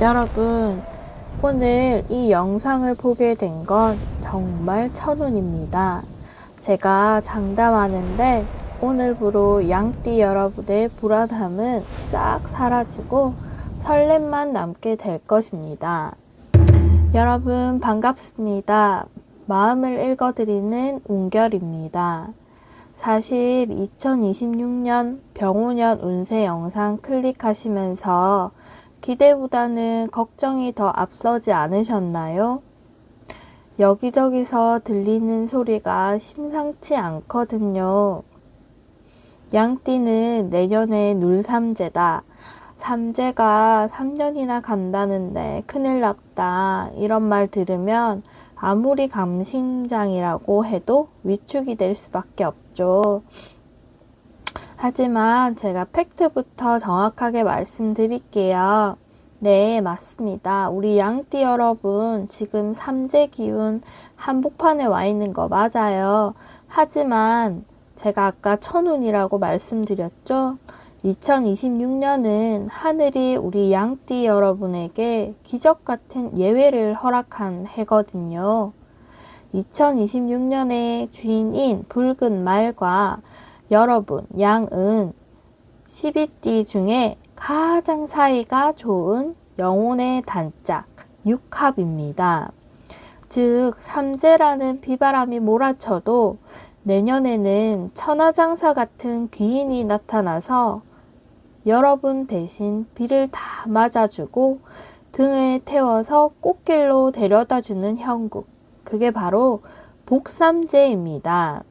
여러분, 오늘 이 영상을 보게 된 건 정말 천운입니다. 제가 장담하는데 오늘부로 양띠 여러분의 불안함은 싹 사라지고 설렘만 남게 될 것입니다. 여러분 반갑습니다. 마음을 읽어드리는 운결입니다. 사실 2026년 병오년 운세 영상 클릭하시면서 기대보다는 걱정이 더 앞서지 않으셨나요? 여기저기서 들리는 소리가 심상치 않거든요. 양띠는 내년에 눌 삼재다. 삼재가 3년이나 간다는데 큰일 났다. 이런 말 들으면 아무리 감심장이라고 해도 위축이 될 수밖에 없죠. 하지만 제가 팩트부터 정확하게 말씀드릴게요. 네, 맞습니다. 우리 양띠 여러분, 지금 삼재 기운 한복판에 와 있는 거 맞아요. 하지만 제가 아까 천운이라고 말씀드렸죠? 2026년은 하늘이 우리 양띠 여러분에게 기적 같은 예외를 허락한 해거든요. 2026년의 주인인 붉은 말과 여러분, 양은 12띠 중에 가장 사이가 좋은 영혼의 단짝, 육합입니다. 즉, 삼재라는 비바람이 몰아쳐도 내년에는 천하장사 같은 귀인이 나타나서 여러분 대신 비를 다 맞아주고 등에 태워서 꽃길로 데려다 주는 형국. 그게 바로 복삼재입니다.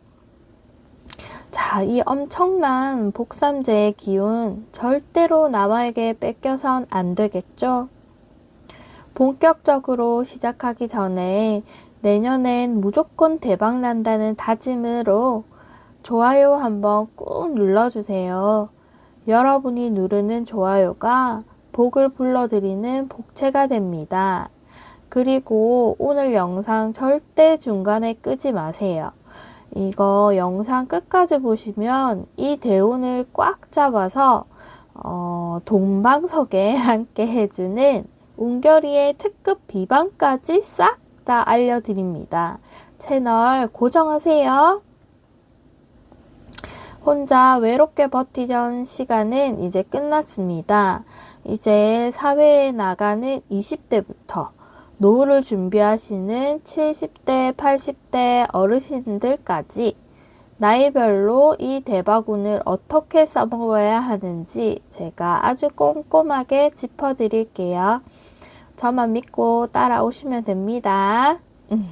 자, 이 엄청난 복삼재의 기운 절대로 남에게 뺏겨선 안 되겠죠? 본격적으로 시작하기 전에 내년엔 무조건 대박 난다는 다짐으로 좋아요 한번 꾹 눌러주세요. 여러분이 누르는 좋아요가 복을 불러드리는 복채가 됩니다. 그리고 오늘 영상 절대 중간에 끄지 마세요. 이거 영상 끝까지 보시면 이 대운을 꽉 잡아서 어, 동방석에 함께 해주는 운결이의 특급 비방까지 싹 다 알려드립니다. 채널 고정하세요. 혼자 외롭게 버티던 시간은 이제 끝났습니다. 이제 사회에 나가는 20대부터 노후를 준비하시는 70대, 80대 어르신들까지 나이별로 이 대바구니를 어떻게 써먹어야 하는지 제가 아주 꼼꼼하게 짚어 드릴게요. 저만 믿고 따라오시면 됩니다. 음.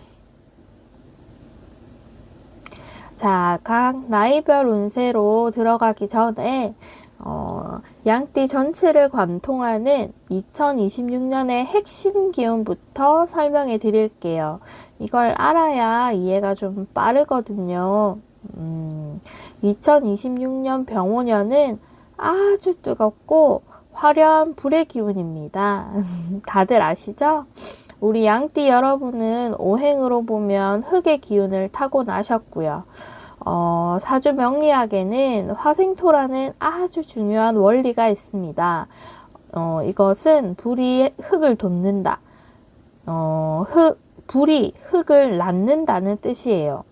자, 각 나이별 운세로 들어가기 전에 어, 양띠 전체를 관통하는 2026년의 핵심 기운부터 설명해 드릴게요. 이걸 알아야 이해가 좀 빠르거든요. 음, 2026년 병오년은 아주 뜨겁고 화려한 불의 기운입니다. 다들 아시죠? 우리 양띠 여러분은 오행으로 보면 흙의 기운을 타고 나셨고요. 어, 사주 명리학에는 화생토라는 아주 중요한 원리가 있습니다. 어, 이것은 불이 흙을 돋는다. 어, 흙, 불이 흙을 낳는다는 뜻이에요.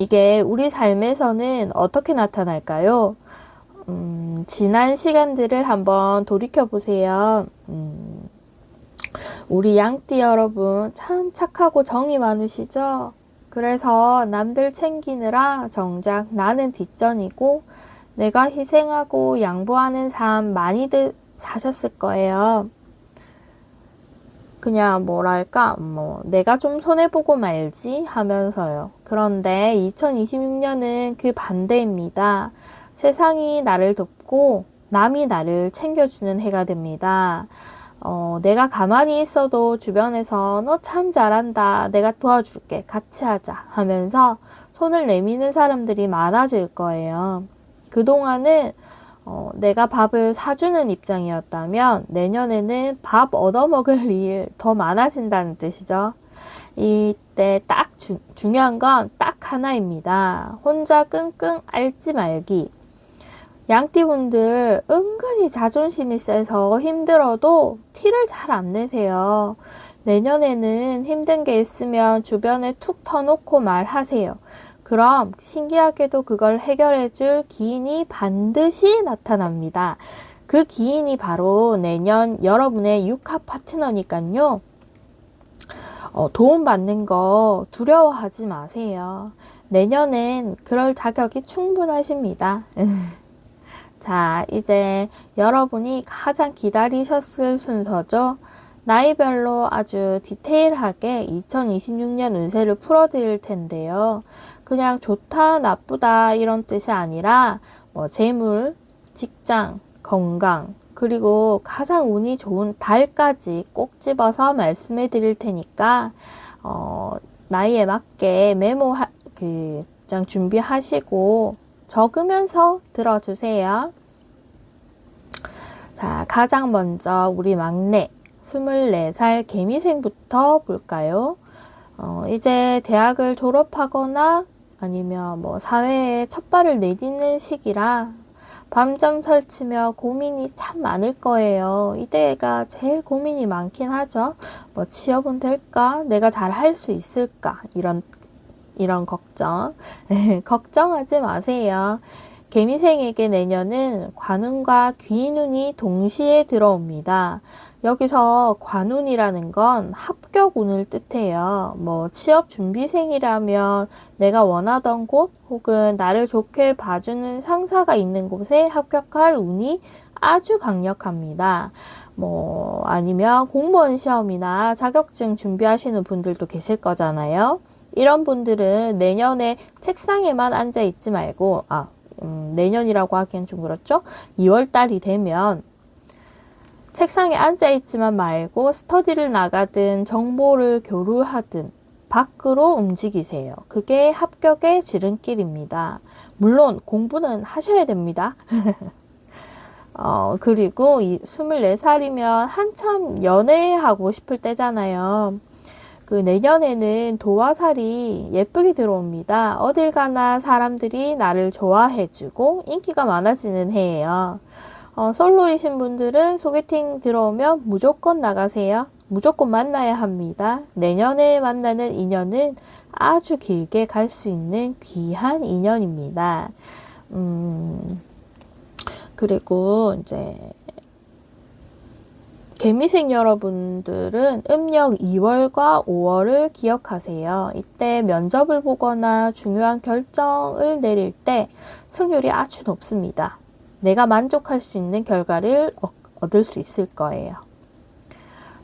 이게 우리 삶에서는 어떻게 나타날까요? 음, 지난 시간들을 한번 돌이켜 보세요. 음, 우리 양띠 여러분 참 착하고 정이 많으시죠? 그래서 남들 챙기느라 정작 나는 뒷전이고 내가 희생하고 양보하는 삶 많이들 사셨을 거예요. 그냥 뭐랄까, 뭐, 내가 좀 손해보고 말지 하면서요. 그런데 2026년은 그 반대입니다. 세상이 나를 돕고 남이 나를 챙겨주는 해가 됩니다. 어, 내가 가만히 있어도 주변에서 너 참 잘한다. 내가 도와줄게. 같이 하자. 하면서 손을 내미는 사람들이 많아질 거예요. 그동안은 어, 내가 밥을 사주는 입장이었다면 내년에는 밥 얻어먹을 일 더 많아진다는 뜻이죠. 이때 딱 주, 중요한 건 딱 하나입니다. 혼자 끙끙 앓지 말기. 양띠분들 은근히 자존심이 세서 힘들어도 티를 잘 안 내세요. 내년에는 힘든 게 있으면 주변에 툭 터놓고 말하세요. 그럼 신기하게도 그걸 해결해 줄 기인이 반드시 나타납니다. 그 기인이 바로 내년 여러분의 육합 파트너니까요. 어, 도움받는 거 두려워하지 마세요. 내년엔 그럴 자격이 충분하십니다. 자, 이제 여러분이 가장 기다리셨을 순서죠. 나이별로 아주 디테일하게 2026년 운세를 풀어드릴 텐데요. 그냥 좋다, 나쁘다 이런 뜻이 아니라 뭐 재물, 직장, 건강, 그리고 가장 운이 좋은 달까지 꼭 집어서 말씀해 드릴 테니까 어, 나이에 맞게 메모 그 장 준비하시고 적으면서 들어주세요. 자, 가장 먼저 우리 막내 24살 개미생부터 볼까요? 어, 이제 대학을 졸업하거나 아니면 뭐 사회에 첫 발을 내딛는 시기라 밤잠 설치며 고민이 참 많을 거예요. 이때가 제일 고민이 많긴 하죠. 뭐 취업은 될까? 내가 잘 할 수 있을까? 이런 이런 걱정. 걱정하지 마세요. 개미생에게 내년은 관운과 귀인운이 동시에 들어옵니다. 여기서 관운이라는 건 합격운을 뜻해요. 뭐 취업 준비생이라면 내가 원하던 곳 혹은 나를 좋게 봐주는 상사가 있는 곳에 합격할 운이 아주 강력합니다. 뭐 아니면 공무원 시험이나 자격증 준비하시는 분들도 계실 거잖아요. 이런 분들은 내년에 책상에만 앉아 있지 말고, 아, 음, 내년이라고 하기엔 좀 그렇죠? 2월 달이 되면 책상에 앉아 있지만 말고 스터디를 나가든 정보를 교류하든 밖으로 움직이세요. 그게 합격의 지름길입니다. 물론 공부는 하셔야 됩니다. 어, 그리고 이 24살이면 한참 연애하고 싶을 때잖아요. 그 내년에는 도화살이 예쁘게 들어옵니다. 어딜 가나 사람들이 나를 좋아해주고 인기가 많아지는 해예요. 어, 솔로이신 분들은 소개팅 들어오면 무조건 나가세요. 무조건 만나야 합니다. 내년에 만나는 인연은 아주 길게 갈 수 있는 귀한 인연입니다. 음, 그리고 이제 개미생 여러분들은 음력 2월과 5월을 기억하세요. 이때 면접을 보거나 중요한 결정을 내릴 때 승률이 아주 높습니다. 내가 만족할 수 있는 결과를 얻을 수 있을 거예요.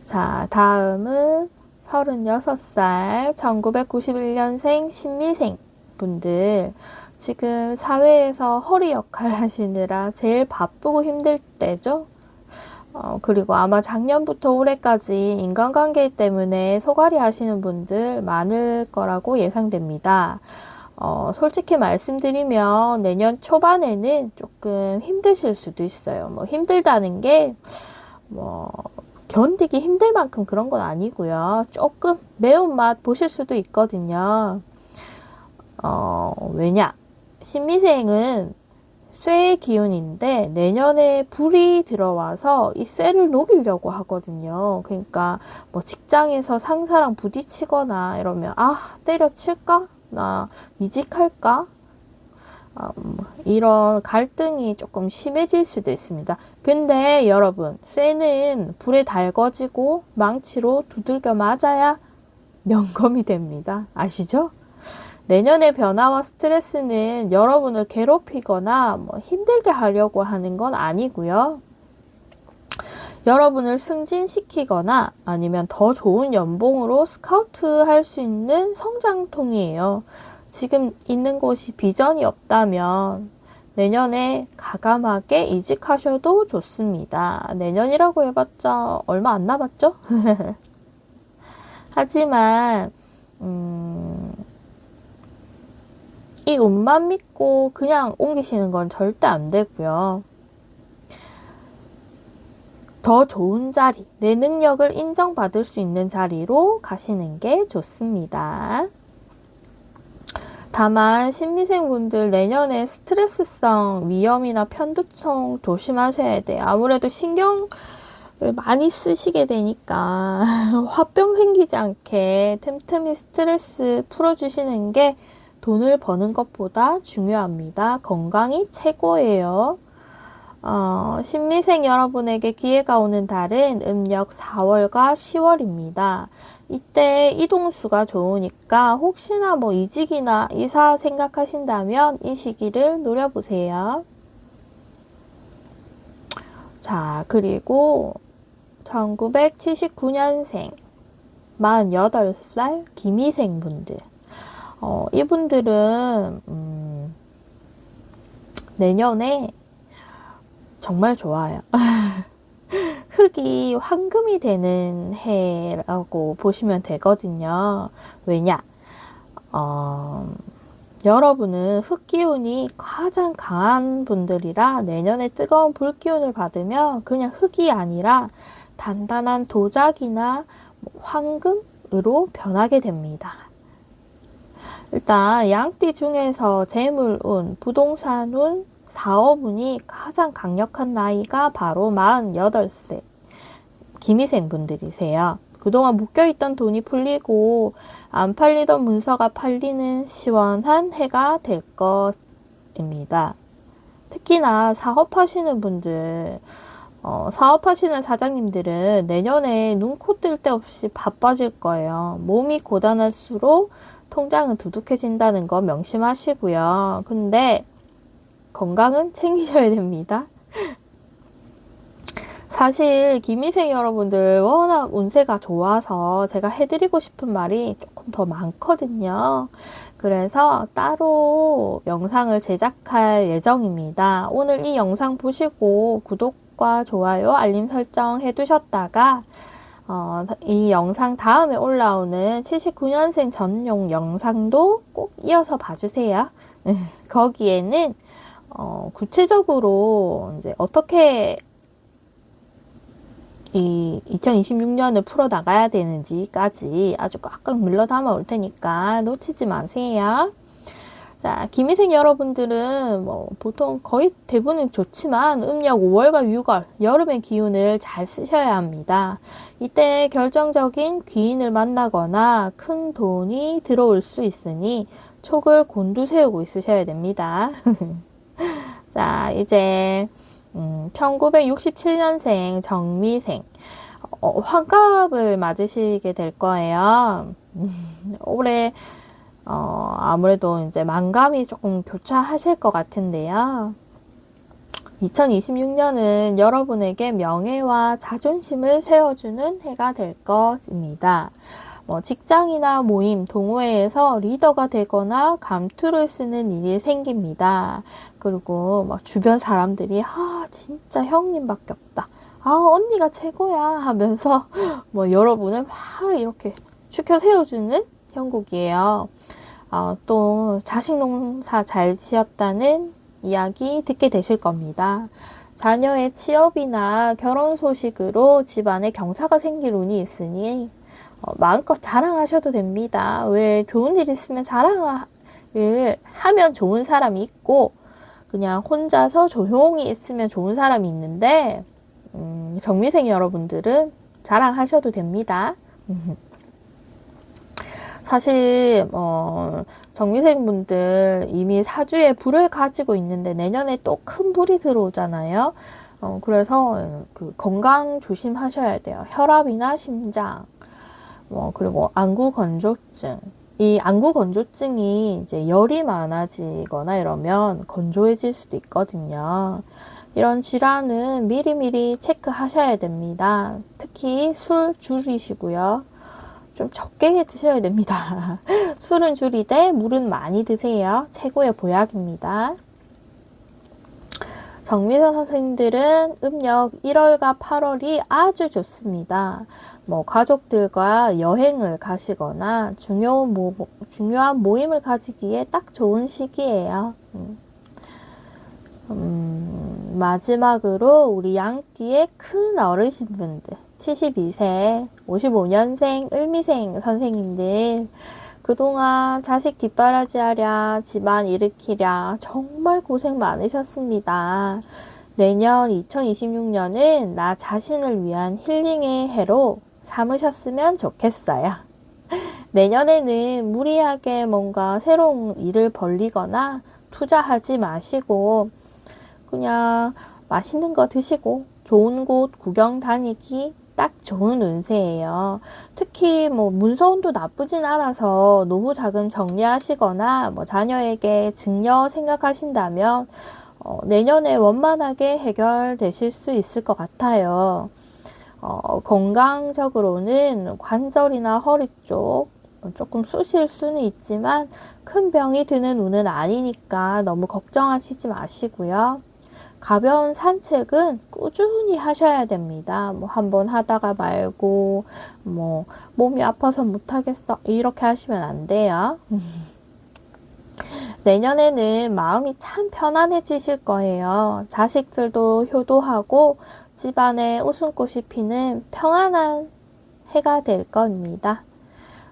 자, 다음은 36살 1991년생 신미생 분들 지금 사회에서 허리 역할 하시느라 제일 바쁘고 힘들 때죠. 어, 그리고 아마 작년부터 올해까지 인간관계 때문에 소갈이 하시는 분들 많을 거라고 예상됩니다. 어, 솔직히 말씀드리면 내년 초반에는 조금 힘드실 수도 있어요. 뭐 힘들다는 게, 뭐, 견디기 힘들 만큼 그런 건 아니고요. 조금 매운맛 보실 수도 있거든요. 어, 왜냐? 신미생은 쇠의 기운인데 내년에 불이 들어와서 이 쇠를 녹이려고 하거든요. 그러니까 뭐 직장에서 상사랑 부딪히거나 이러면 아 때려칠까? 나 이직할까? 음, 이런 갈등이 조금 심해질 수도 있습니다. 근데 여러분 쇠는 불에 달궈지고 망치로 두들겨 맞아야 명검이 됩니다. 아시죠? 내년의 변화와 스트레스는 여러분을 괴롭히거나 뭐 힘들게 하려고 하는 건 아니고요. 여러분을 승진시키거나 아니면 더 좋은 연봉으로 스카우트 할 수 있는 성장통이에요. 지금 있는 곳이 비전이 없다면 내년에 가감하게 이직하셔도 좋습니다. 내년이라고 해봤자 얼마 안 남았죠? 하지만, 음, 이 운만 믿고 그냥 옮기시는 건 절대 안 되고요. 더 좋은 자리, 내 능력을 인정받을 수 있는 자리로 가시는 게 좋습니다. 다만 신미생분들 내년에 스트레스성 위염이나 편두통 조심하셔야 돼요. 아무래도 신경을 많이 쓰시게 되니까 화병 생기지 않게 틈틈이 스트레스 풀어주시는 게 돈을 버는 것보다 중요합니다. 건강이 최고예요. 어, 신미생 여러분에게 기회가 오는 달은 음력 4월과 10월입니다. 이때 이동수가 좋으니까 혹시나 뭐 이직이나 이사 생각하신다면 이 시기를 노려보세요. 자, 그리고 1979년생 48살 김희생 분들. 어, 이분들은 음, 내년에 정말 좋아요. 흙이 황금이 되는 해라고 보시면 되거든요. 왜냐? 어, 여러분은 흙 기운이 가장 강한 분들이라 내년에 뜨거운 불 기운을 받으면 그냥 흙이 아니라 단단한 도자기나 뭐 황금으로 변하게 됩니다. 일단 양띠 중에서 재물운, 부동산운, 사업운이 가장 강력한 나이가 바로 48세 김희생 분들이세요. 그동안 묶여있던 돈이 풀리고 안 팔리던 문서가 팔리는 시원한 해가 될 것입니다. 특히나 사업하시는 분들, 어, 사업하시는 사장님들은 내년에 눈 코 뜰 데 없이 바빠질 거예요. 몸이 고단할수록 통장은 두둑해진다는 거 명심하시고요. 근데 건강은 챙기셔야 됩니다. 사실 김희생 여러분들 워낙 운세가 좋아서 제가 해드리고 싶은 말이 조금 더 많거든요. 그래서 따로 영상을 제작할 예정입니다. 오늘 이 영상 보시고 구독과 좋아요, 알림 설정 해두셨다가 어, 이 영상 다음에 올라오는 79년생 전용 영상도 꼭 이어서 봐주세요. 거기에는 어, 구체적으로 이제 어떻게 이 2026년을 풀어 나가야 되는지까지 아주 꽉꽉 물러 담아 올 테니까 놓치지 마세요. 자, 김희생 여러분들은 뭐 보통 거의 대부분 좋지만 음력 5월과 6월 여름의 기운을 잘 쓰셔야 합니다. 이때 결정적인 귀인을 만나거나 큰 돈이 들어올 수 있으니 촉을 곤두세우고 있으셔야 됩니다. 자, 이제 음, 1967년생 정미생 어, 환갑을 맞으시게 될 거예요. 음, 올해 어, 아무래도 이제 만감이 조금 교차하실 것 같은데요. 2026년은 여러분에게 명예와 자존심을 세워주는 해가 될 것입니다. 뭐 직장이나 모임, 동호회에서 리더가 되거나 감투를 쓰는 일이 생깁니다. 그리고 막 주변 사람들이 아 진짜 형님밖에 없다. 아 언니가 최고야 하면서 뭐 여러분을 막 이렇게 추켜 세워주는 형국이에요. 어, 또 자식 농사 잘 지었다는 이야기 듣게 되실 겁니다. 자녀의 취업이나 결혼 소식으로 집안에 경사가 생길 운이 있으니 어, 마음껏 자랑하셔도 됩니다. 왜 좋은 일 있으면 자랑을 하면 좋은 사람이 있고 그냥 혼자서 조용히 있으면 좋은 사람이 있는데 음, 정미생 여러분들은 자랑하셔도 됩니다. 사실 어, 정미생 분들 이미 사주에 불을 가지고 있는데 내년에 또 큰 불이 들어오잖아요. 어, 그래서 그 건강 조심하셔야 돼요. 혈압이나 심장, 뭐 그리고 안구 건조증. 이 안구 건조증이 이제 열이 많아지거나 이러면 건조해질 수도 있거든요. 이런 질환은 미리미리 체크하셔야 됩니다. 특히 술 줄이시고요. 좀 적게 드셔야 됩니다. 술은 줄이되 물은 많이 드세요. 최고의 보약입니다. 정미선 선생님들은 음력 1월과 8월이 아주 좋습니다. 뭐 가족들과 여행을 가시거나 중요한, 모, 중요한 모임을 가지기에 딱 좋은 시기예요. 음. 음, 마지막으로 우리 양띠의 큰 어르신분들 72세, 55년생, 을미생 선생님들 그동안 자식 뒷바라지 하랴, 집안 일으키랴, 정말 고생 많으셨습니다. 내년 2026년은 나 자신을 위한 힐링의 해로 삼으셨으면 좋겠어요. 내년에는 무리하게 뭔가 새로운 일을 벌리거나 투자하지 마시고 그냥 맛있는 거 드시고 좋은 곳 구경 다니기 딱 좋은 운세예요. 특히 뭐 문서운도 나쁘진 않아서 노후 자금 정리하시거나 뭐 자녀에게 증여 생각하신다면 어, 내년에 원만하게 해결되실 수 있을 것 같아요. 어, 건강적으로는 관절이나 허리 쪽 조금 쑤실 수는 있지만 큰 병이 드는 운은 아니니까 너무 걱정하시지 마시고요. 가벼운 산책은 꾸준히 하셔야 됩니다. 뭐 한 번 하다가 말고 뭐 몸이 아파서 못 하겠어 이렇게 하시면 안 돼요. 내년에는 마음이 참 편안해지실 거예요. 자식들도 효도하고 집안에 웃음꽃이 피는 평안한 해가 될 겁니다.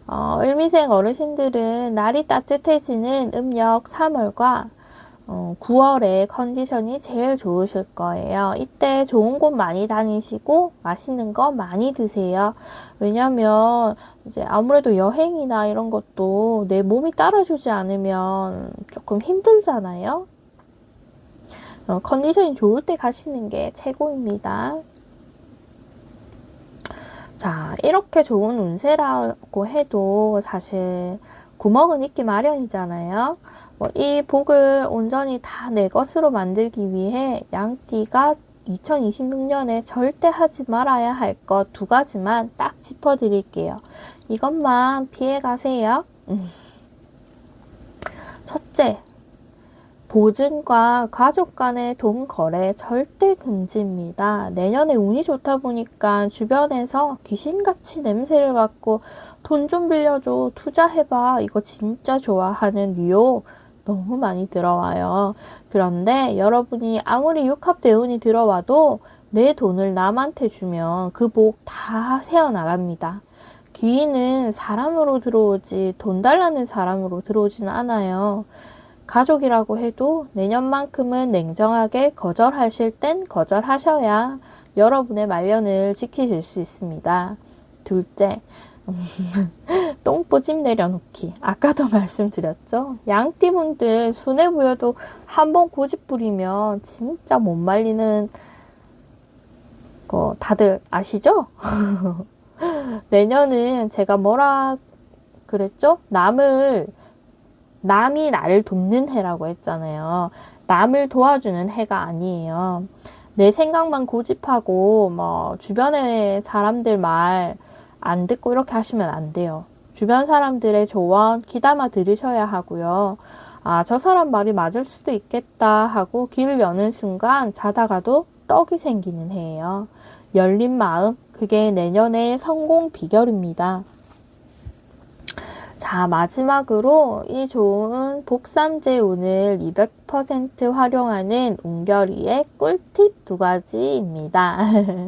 어, 을미생 어르신들은 날이 따뜻해지는 음력 3월과 어, 9월에 컨디션이 제일 좋으실 거예요. 이때 좋은 곳 많이 다니시고 맛있는 거 많이 드세요. 왜냐면 이제 아무래도 여행이나 이런 것도 내 몸이 따라주지 않으면 조금 힘들잖아요. 어, 컨디션이 좋을 때 가시는 게 최고입니다. 자, 이렇게 좋은 운세라고 해도 사실 구멍은 있기 마련이잖아요. 뭐이 복을 온전히 다 내 것으로 만들기 위해 양띠가 2026년에 절대 하지 말아야 할 것 두 가지만 딱 짚어 드릴게요. 이것만 피해 가세요. 음. 첫째, 보증과 가족 간의 돈 거래 절대 금지입니다. 내년에 운이 좋다 보니까 주변에서 귀신같이 냄새를 맡고 돈 좀 빌려줘, 투자해봐, 이거 진짜 좋아하는 뉴욕 너무 많이 들어와요. 그런데 여러분이 아무리 육합 대운이 들어와도 내 돈을 남한테 주면 그 복다 새어나갑니다. 귀인은 사람으로 들어오지 돈 달라는 사람으로 들어오지는 않아요. 가족이라고 해도 내년만큼은 냉정하게 거절하실 땐 거절하셔야 여러분의 말년을 지키실 수 있습니다. 둘째, 똥꼬집 내려놓기. 아까도 말씀드렸죠? 양띠분들 순해 보여도 한 번 고집 부리면 진짜 못 말리는 거 다들 아시죠? 내년은 제가 뭐라 그랬죠? 남을 남이 나를 돕는 해라고 했잖아요. 남을 도와주는 해가 아니에요. 내 생각만 고집하고 뭐 주변의 사람들 말 안 듣고 이렇게 하시면 안 돼요. 주변 사람들의 조언 귀담아 들으셔야 하고요. 아, 저 사람 말이 맞을 수도 있겠다 하고 귀를 여는 순간 자다가도 떡이 생기는 해예요. 열린 마음, 그게 내년의 성공 비결입니다. 자, 마지막으로 이 좋은 복삼재 운을 200% 활용하는 운결이의 꿀팁 두 가지입니다.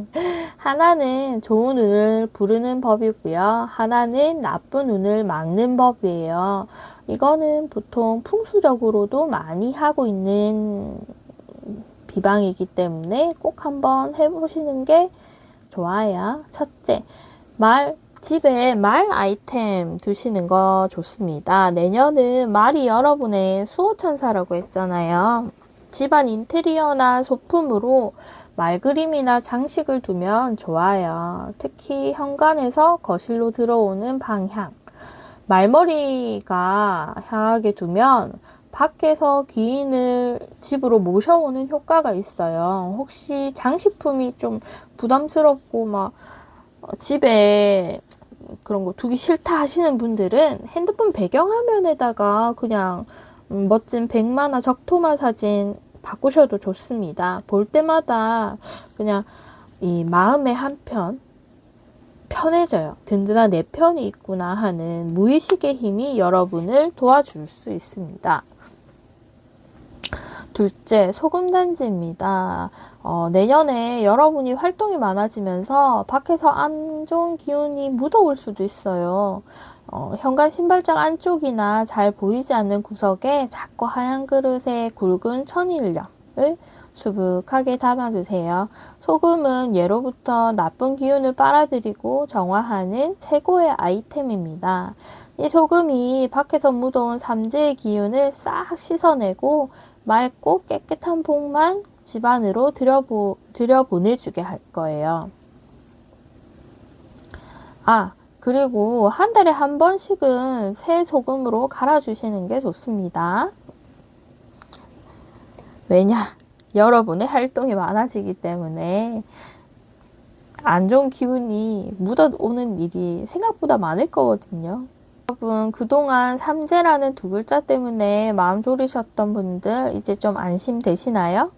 하나는 좋은 운을 부르는 법이고요. 하나는 나쁜 운을 막는 법이에요. 이거는 보통 풍수적으로도 많이 하고 있는 비방이기 때문에 꼭 한번 해보시는 게 좋아요. 첫째, 말 집에 말 아이템 두시는 거 좋습니다. 내년은 말이 여러분의 수호천사라고 했잖아요. 집안 인테리어나 소품으로 말 그림이나 장식을 두면 좋아요. 특히 현관에서 거실로 들어오는 방향. 말머리가 향하게 두면 밖에서 귀인을 집으로 모셔오는 효과가 있어요. 혹시 장식품이 좀 부담스럽고 막 집에 그런 거 두기 싫다 하시는 분들은 핸드폰 배경화면에다가 그냥 음, 멋진 백마나 적토마 사진 바꾸셔도 좋습니다. 볼 때마다 그냥 이 마음의 한편 편해져요. 든든한 내 편이 있구나 하는 무의식의 힘이 여러분을 도와줄 수 있습니다. 둘째, 소금단지입니다. 어, 내년에 여러분이 활동이 많아지면서 밖에서 안 좋은 기운이 묻어올 수도 있어요. 어, 현관 신발장 안쪽이나 잘 보이지 않는 구석에 작고 하얀 그릇에 굵은 천일염을 수북하게 담아주세요. 소금은 예로부터 나쁜 기운을 빨아들이고 정화하는 최고의 아이템입니다. 이 소금이 밖에서 묻어온 삼재의 기운을 싹 씻어내고 맑고 깨끗한 복만 집안으로 들여보, 들여보내주게 할 거예요. 아, 그리고 한 달에 한 번씩은 새 소금으로 갈아주시는 게 좋습니다. 왜냐? 여러분의 활동이 많아지기 때문에 안 좋은 기운이 묻어오는 일이 생각보다 많을 거거든요. 여러분, 그동안 삼재라는 두 글자 때문에 마음 졸이셨던 분들 이제 좀 안심되시나요?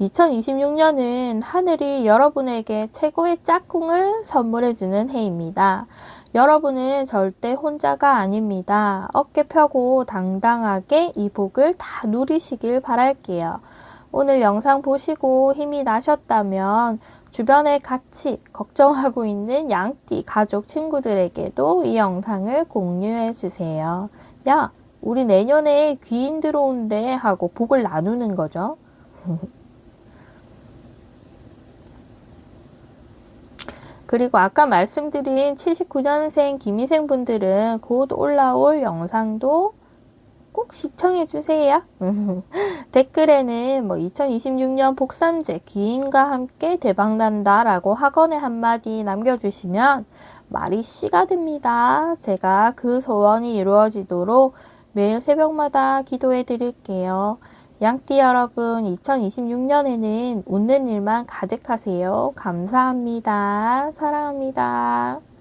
2026년은 하늘이 여러분에게 최고의 짝꿍을 선물해주는 해입니다. 여러분은 절대 혼자가 아닙니다. 어깨 펴고 당당하게 이 복을 다 누리시길 바랄게요. 오늘 영상 보시고 힘이 나셨다면 주변에 같이 걱정하고 있는 양띠 가족 친구들에게도 이 영상을 공유해 주세요. 야, 우리 내년에 귀인 들어온대 하고 복을 나누는 거죠. 그리고 아까 말씀드린 79년생 김희생 분들은 곧 올라올 영상도 꼭 시청해 주세요. 댓글에는 뭐 2026년 복삼제 귀인과 함께 대박난다 라고 학원의 한마디 남겨주시면 말이 씨가 됩니다. 제가 그 소원이 이루어지도록 매일 새벽마다 기도해 드릴게요. 양띠 여러분, 2026년에는 웃는 일만 가득하세요. 감사합니다. 사랑합니다.